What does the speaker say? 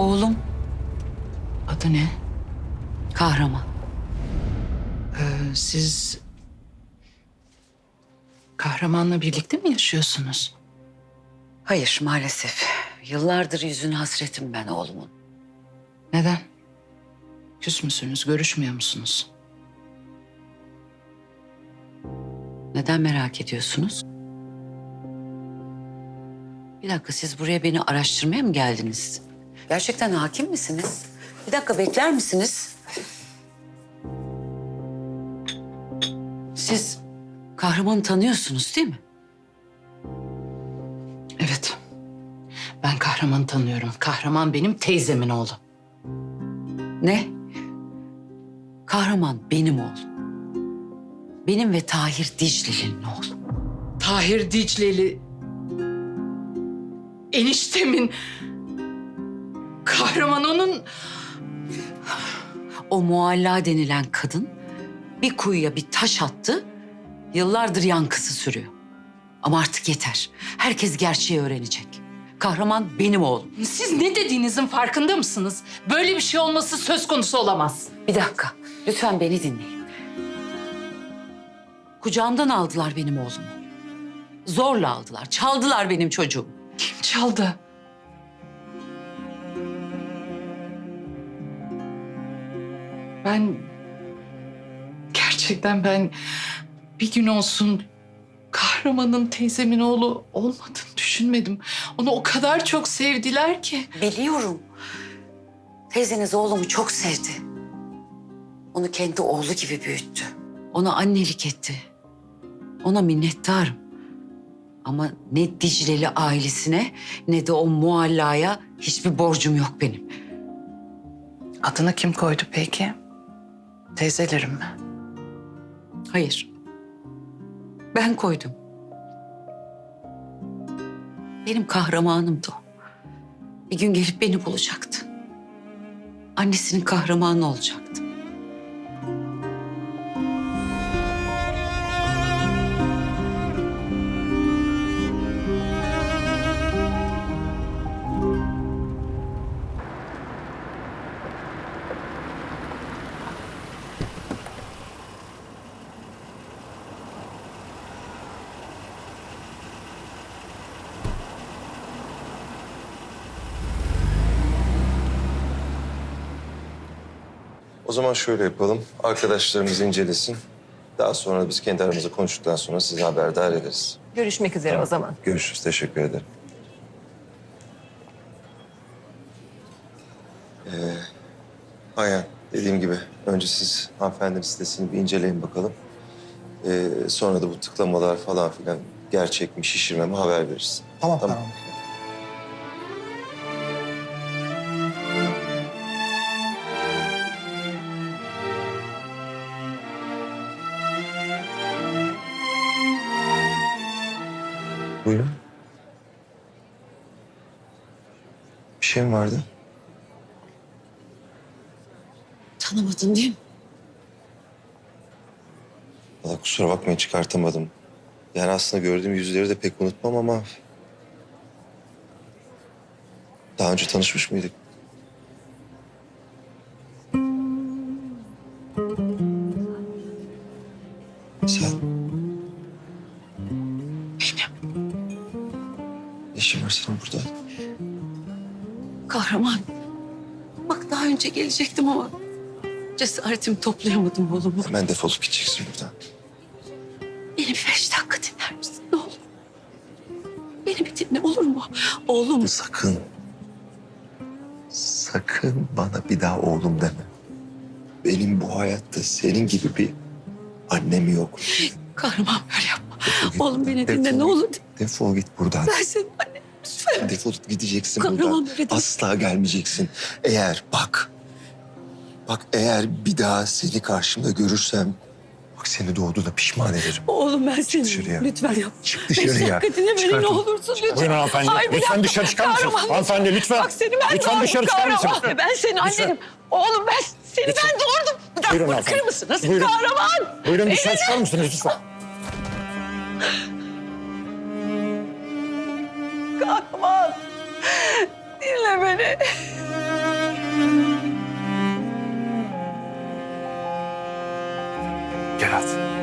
Oğlum. Adı ne? Kahraman. Ee, siz... Kahramanla birlikte mi yaşıyorsunuz? Hayır maalesef. Yıllardır yüzün hasretim ben oğlumun. Neden? Küs müsünüz, görüşmüyor musunuz? Neden merak ediyorsunuz? Bir dakika siz buraya beni araştırmaya mı geldiniz? Gerçekten hakim misiniz? Bir dakika bekler misiniz? Siz kahramanı tanıyorsunuz değil mi? Evet. Ben kahramanı tanıyorum. Kahraman benim teyzemin oğlu. Ne? Kahraman benim oğlum. Benim ve Tahir Dicle'nin oğlu. Tahir Dicleli... Eniştemin... Kahraman onun... O mualla denilen kadın bir kuyuya bir taş attı. Yıllardır yankısı sürüyor. Ama artık yeter. Herkes gerçeği öğrenecek. Kahraman benim oğlum. Siz ne dediğinizin farkında mısınız? Böyle bir şey olması söz konusu olamaz. Bir dakika. Lütfen beni dinleyin. Kucağımdan aldılar benim oğlumu. Zorla aldılar. Çaldılar benim çocuğumu. Kim çaldı? Ben... Gerçekten ben bir gün olsun kahramanın teyzemin oğlu olmadığını düşünmedim. Onu o kadar çok sevdiler ki. Biliyorum. Teyzeniz oğlumu çok sevdi. Onu kendi oğlu gibi büyüttü. Ona annelik etti. Ona minnettarım. Ama ne Dicleli ailesine ne de o muallaya hiçbir borcum yok benim. Adını kim koydu peki? Teyzelerim mi? Hayır. Ben koydum. Benim kahramanımdı o. Bir gün gelip beni bulacaktı. Annesinin kahramanı olacaktı. O zaman şöyle yapalım. Arkadaşlarımız incelesin. Daha sonra biz kendi aramızda konuştuktan sonra sizi haberdar ederiz. Görüşmek üzere o zaman. Görüşürüz. Teşekkür ederim. Ee, Ayhan, dediğim gibi önce siz hanımefendinin sitesini bir inceleyin bakalım. Ee, sonra da bu tıklamalar falan filan gerçek mi, şişirme mi haber veririz. Tamam, Tamam. Buyurun. Bir şey mi vardı? Tanımadın değil mi? Valla kusura bakmayın çıkartamadım. Yani aslında gördüğüm yüzleri de pek unutmam ama... Daha önce tanışmış mıydık? Sen... işin var senin burada? Kahraman. Bak daha önce gelecektim ama cesaretimi toplayamadım oğlumu. Hemen defolup gideceksin buradan. Beni bir beş dakika dinler misin? Ne olur. Beni bir dinle olur mu? Oğlum Sakın. Sakın bana bir daha oğlum deme. Benim bu hayatta senin gibi bir annem yok. kahraman böyle yapma. Defol git Oğlum beni dinle defol ne git. olur. Defol git buradan. Ben senin annen. Defolup gideceksin buradan. Asla gelmeyeceksin. Eğer bak. Bak eğer bir daha seni karşımda görürsem... Bak seni doğduğuna pişman ederim. Oğlum ben seni dışarıya. lütfen yap. Çık Beş dışarıya. dakika dinle ne olursun lütfen. Buyurun hanımefendi. Ay, bir lütfen dakika. dışarı çıkar? Kahraman. Hanımefendi lütfen. Bak seni ben Lütfen doğurdum dışarı çıkar mısınız? Ben senin Lütfen. annenim. Oğlum ben seni ben doğurdum. Bir dakika Buyurun bırakır mısınız? Buyurun. Kahraman. Buyurun dışarı çıkar mısınız lütfen? Kahraman. Dinle beni. Gel hadi.